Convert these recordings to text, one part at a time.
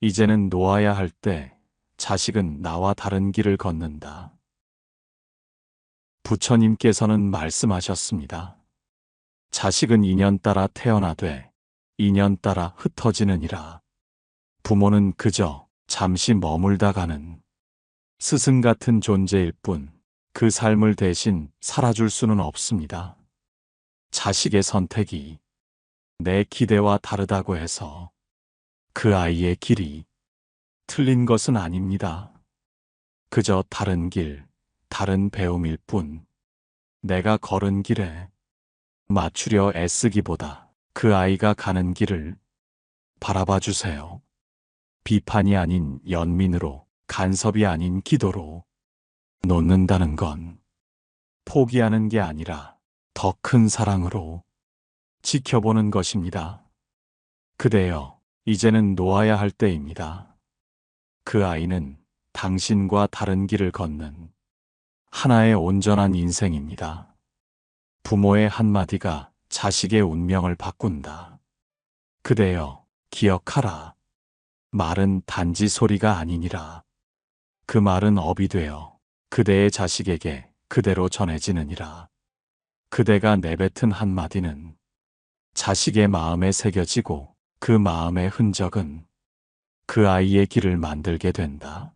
이제는 놓아야 할 때 자식은 나와 다른 길을 걷는다. 부처님께서는 말씀하셨습니다. 자식은 인연 따라 태어나되 인연 따라 흩어지느니라. 부모는 그저 잠시 머물다 가는 스승 같은 존재일 뿐 그 삶을 대신 살아줄 수는 없습니다. 자식의 선택이 내 기대와 다르다고 해서 그 아이의 길이 틀린 것은 아닙니다. 그저 다른 길, 다른 배움일 뿐 내가 걸은 길에 맞추려 애쓰기보다 그 아이가 가는 길을 바라봐 주세요. 비판이 아닌 연민으로, 간섭이 아닌 기도로 놓는다는 건 포기하는 게 아니라 더 큰 사랑으로 지켜보는 것입니다. 그대여, 이제는 놓아야 할 때입니다. 그 아이는 당신과 다른 길을 걷는 하나의 온전한 인생입니다. 부모의 한마디가 자식의 운명을 바꾼다. 그대여, 기억하라. 말은 단지 소리가 아니니라. 그 말은 업이 되어 그대의 자식에게 그대로 전해지느니라. 그대가 내뱉은 한마디는 자식의 마음에 새겨지고 그 마음의 흔적은 그 아이의 길을 만들게 된다.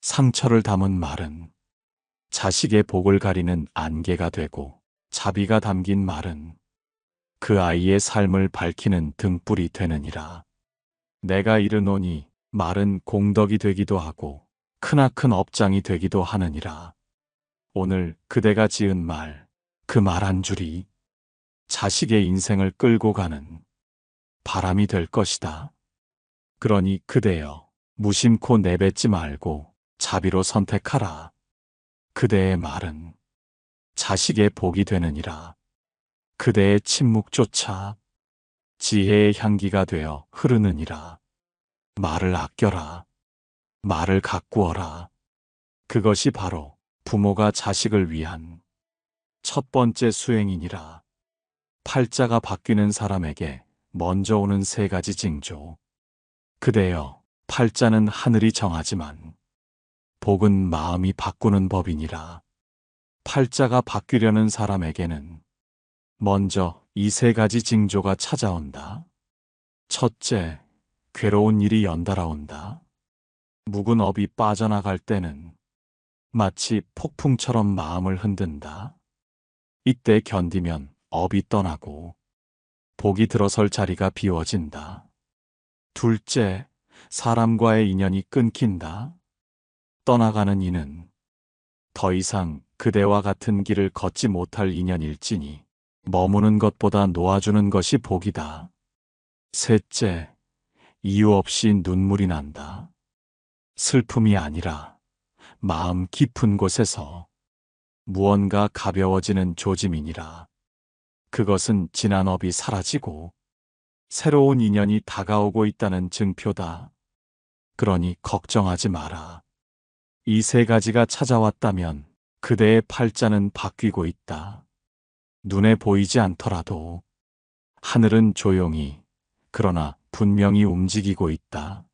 상처를 담은 말은 자식의 복을 가리는 안개가 되고 자비가 담긴 말은 그 아이의 삶을 밝히는 등불이 되느니라. 내가 이르노니 말은 공덕이 되기도 하고 크나큰 업장이 되기도 하느니라. 오늘 그대가 지은 말, 그 말 한 줄이 자식의 인생을 끌고 가는 바람이 될 것이다. 그러니 그대여 무심코 내뱉지 말고 자비로 선택하라. 그대의 말은 자식의 복이 되느니라. 그대의 침묵조차 지혜의 향기가 되어 흐르느니라. 말을 아껴라. 말을 가꾸어라. 그것이 바로 부모가 자식을 위한 첫 번째 수행이니라. 팔자가 바뀌는 사람에게 먼저 오는 세 가지 징조. 그대여, 팔자는 하늘이 정하지만 복은 마음이 바꾸는 법이니라. 팔자가 바뀌려는 사람에게는 먼저 이 세 가지 징조가 찾아온다. 첫째, 괴로운 일이 연달아 온다. 묵은 업이 빠져나갈 때는 마치 폭풍처럼 마음을 흔든다. 이때 견디면 업이 떠나고 복이 들어설 자리가 비워진다. 둘째, 사람과의 인연이 끊긴다. 떠나가는 이는 더 이상 그대와 같은 길을 걷지 못할 인연일지니 머무는 것보다 놓아주는 것이 복이다. 셋째, 이유 없이 눈물이 난다. 슬픔이 아니라 마음 깊은 곳에서 무언가 가벼워지는 조짐이니라. 그것은 지난 업이 사라지고 새로운 인연이 다가오고 있다는 증표다. 그러니 걱정하지 마라. 이 세 가지가 찾아왔다면 그대의 팔자는 바뀌고 있다. 눈에 보이지 않더라도 하늘은 조용히 그러나 분명히 움직이고 있다.